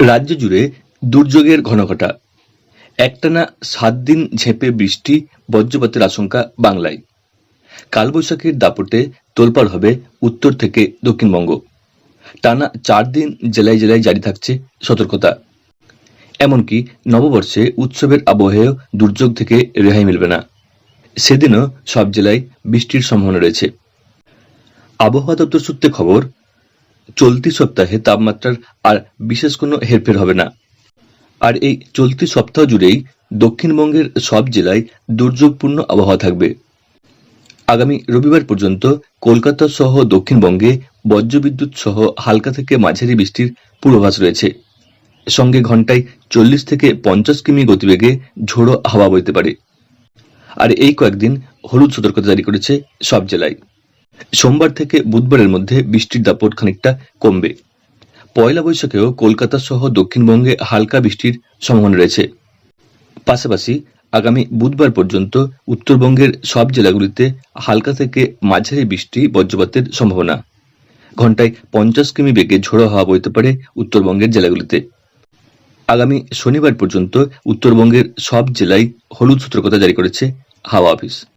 রাজ্য জুড়ে দুর্যোগের ঘনঘটা। একটানা সাত দিন ঝেঁপে বৃষ্টি, বজ্রপাতের আশঙ্কা বাংলায়। কালবৈশাখীর দাপটে তোলপাড় হবে উত্তর থেকে দক্ষিণবঙ্গ। টানা চার দিন জেলায় জেলায় জারি থাকছে সতর্কতা। এমনকি নববর্ষে উৎসবের আবহেও দুর্যোগ থেকে রেহাই মিলবে না। সেদিনও সব জেলায় বৃষ্টির সম্ভাবনা রয়েছে। আবহাওয়া দপ্তর সূত্রে খবর চলতি সপ্তাহে তাপমাত্রার আর বিশেষ কোনো হেরফের হবে না। আর এই চলতি সপ্তাহ জুড়েই দক্ষিণবঙ্গের সব জেলায় দুর্যোগপূর্ণ আবহাওয়া থাকবে। আগামী রবিবার পর্যন্ত কলকাতা সহ দক্ষিণবঙ্গে বজ্রবিদ্যুৎ সহ হালকা থেকে মাঝারি বৃষ্টির পূর্বাভাস রয়েছে। সঙ্গে ঘন্টায় চল্লিশ থেকে পঞ্চাশ কিমি গতিবেগে ঝোড়ো হাওয়া বইতে পারে। আর এই কয়েকদিন হলুদ সতর্কতা জারি করেছে সব জেলায়। সোমবার থেকে বুধবারের মধ্যে বৃষ্টির দাপট খানিকটা কমবে। পয়লা বৈশাখেও কলকাতা সহ দক্ষিণবঙ্গে হালকা বৃষ্টির সম্ভাবনা রয়েছে। পাশাপাশি আগামী বুধবার পর্যন্ত উত্তরবঙ্গের সব জেলাগুলিতে হালকা থেকে মাঝারি বৃষ্টি বজ্রপাতের সম্ভাবনা। ঘন্টায় পঞ্চাশ কিমি বেগে ঝোড়ো হাওয়া বইতে পারে উত্তরবঙ্গের জেলাগুলিতে। আগামী শনিবার পর্যন্ত উত্তরবঙ্গের সব জেলায় হলুদ সতর্কতা জারি করেছে হাওয়া অফিস।